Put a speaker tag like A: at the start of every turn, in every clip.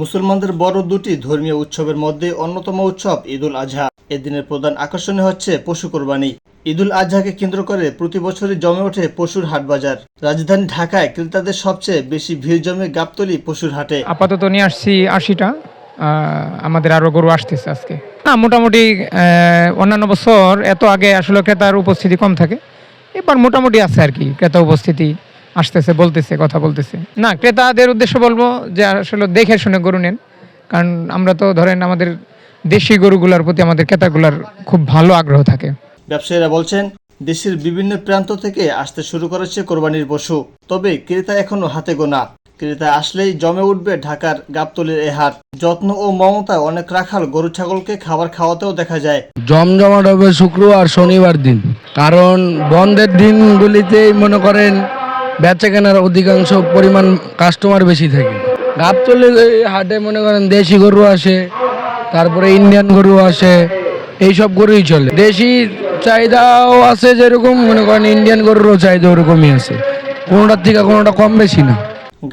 A: মুসলমানদের বড় দুটি ধর্মীয় উৎসবের মধ্যে অন্যতম উৎসব ঈদুল আজহা। এদিনের প্রধান আকর্ষণীয় হচ্ছে পশু কোরবানি। ঈদুল আজহাকে কেন্দ্র করে প্রতি বছরই জমে ওঠে পশুর হাট বাজার। রাজধানী ঢাকায় ক্রেতাদের সবচেয়ে বেশি ভিড় জমে গাবতলি পশুর হাটে।
B: আপাতত নিয়ে আসছি আশিটা। আমাদের আরও গরু আসতেছে আজকে। না, মোটামুটি অন্যান্য বছর এত আগে আসলে ক্রেতার উপস্থিতি কম থাকে। এবার মোটামুটি আছে আর কি, ক্রেতা উপস্থিতি। আসতেছে বলতেছে কথা বলতেছে। না ক্রেতাদের উদ্দেশ্য বলব যে আসলে দেখে শুনে গরু নেন। কারণ আমরা তো ধরেন আমাদের দেশি গরুগুলোর প্রতি আমাদের ক্রেতাগুলার খুব ভালো আগ্রহ থাকে।
A: ব্যবসায়ীরা বলছেন দেশের বিভিন্ন প্রান্ত থেকে আসতে শুরু করেছে কোরবানির পশু। তবে ক্রেতা এখনও হাতে গোনা। ক্রেতা আসলেই জমে উঠবে ঢাকার গাবতলির এ হাট। যত্ন ও মমতায় অনেক রাখাল গরু ছাগলকে খাবার খাওয়াতেও দেখা যায়।
C: জমজমাট হবে শুক্রবার শনিবার দিন। কারণ বন্ধের দিনগুলিতেই মনে করেন বেচা কেনার অধিকাংশ পরিমাণ কাস্টমার বেশি থাকে। গাবতলি হাটে মনে করেন দেশি গরু আসে, তারপরে ইন্ডিয়ান গরু আসে, এইসব গরুই চলে। দেশি চাহিদাও আছে যেরকম, মনে করেন ইন্ডিয়ান গরুরও চাহিদা ওরকমই আছে। কোনোটার থেকে কোনোটা কম বেশি না।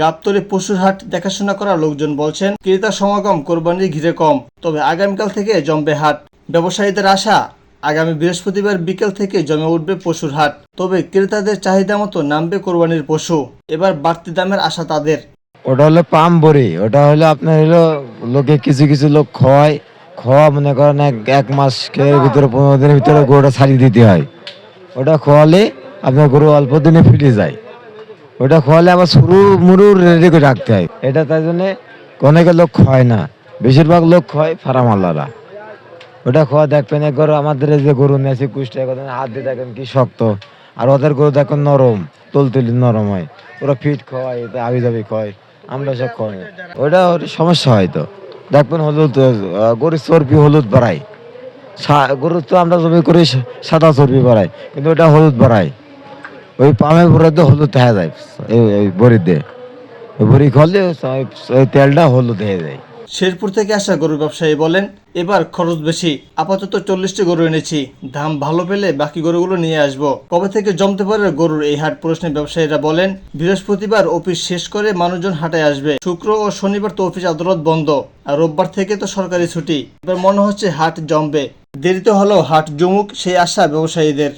A: গাবতলী পশুর হাট দেখাশোনা করা লোকজন বলছেন, ক্রেতা সমাগম কোরবানির ঘিরে কম, তবে আগামীকাল থেকে জমবে হাট। ব্যবসায়ীদের আশা আগামী বৃহস্পতিবার বিকেল থেকে জমে উঠবে পশুর হাট। তবে ক্রেতাদের চাহিদা মতো নামবে কোরবানির পশু। এবার বাড়তি দামের আশা তাদের।
D: ওটা হলো পাম বড়ি। ওটা হলো আপনার হলো লোকে কিছু কিছু লোক খোয়ায়। খোয়া মনে করেন এক এক মাসের ভিতরে পনেরো দিনের ভিতরে গরুটা ছাড়িয়ে দিতে হয়। ওটা খোয়ালে আপনার গরু অল্প দিনে ফিটে যায়। ওটা খোয়ালে আবার শুরু মুরু রেডি করে রাখতে হয়। এটা তাই জন্যে অনেকে লোক খয় না। বেশিরভাগ লোক খয় ফারামাল্লারা ওটা খোয়া দেখবেন এক গরু আমাদের যে গরু নিয়েছে কুষ্টিয়া কথা হাত দিয়ে দেখেন কি শক্ত। আর ওদের গরু দেখেন নরম, তুলতুলি নরম হয়। ওরা ফিট খাওয়ায় আবি যাবি খায় আমরা সব না। ওটা ওর সমস্যা হয় তো। দেখবেন হলুদ গরুর চর্বি হলুদ বাড়ায়। গরুর তো আমরা জমি করি সাদা চর্বি বাড়ায়, কিন্তু ওটা হলুদ বাড়ায়। ওই পামের পরে তো হলুদ দেখা যায়, এই বড়ির দিয়ে বড়ি খলে তেলটা হলুদ হয়ে যায়।
A: শেরপুর থেকে আসা গরু ব্যবসায়ী বলেন, এবার খরচ বেশি। আপাতত চল্লিশটি গরু এনেছি। দাম ভালো পেলে বাকি গরুগুলো নিয়ে আসব। কবে থেকে জমতে পারে গরুর এই হাট প্রশ্নে ব্যবসায়ীরা বলেন, বৃহস্পতিবার অফিস শেষ করে মানুষজন হাটে আসবে। শুক্র ও শনিবার তো অফিস আদালত বন্ধ, আর রোববার থেকে তো সরকারি ছুটি। এবার মনে হচ্ছে হাট জমবে। দেরিতে হলেও হাট জমুক সেই আশা ব্যবসায়ীদের।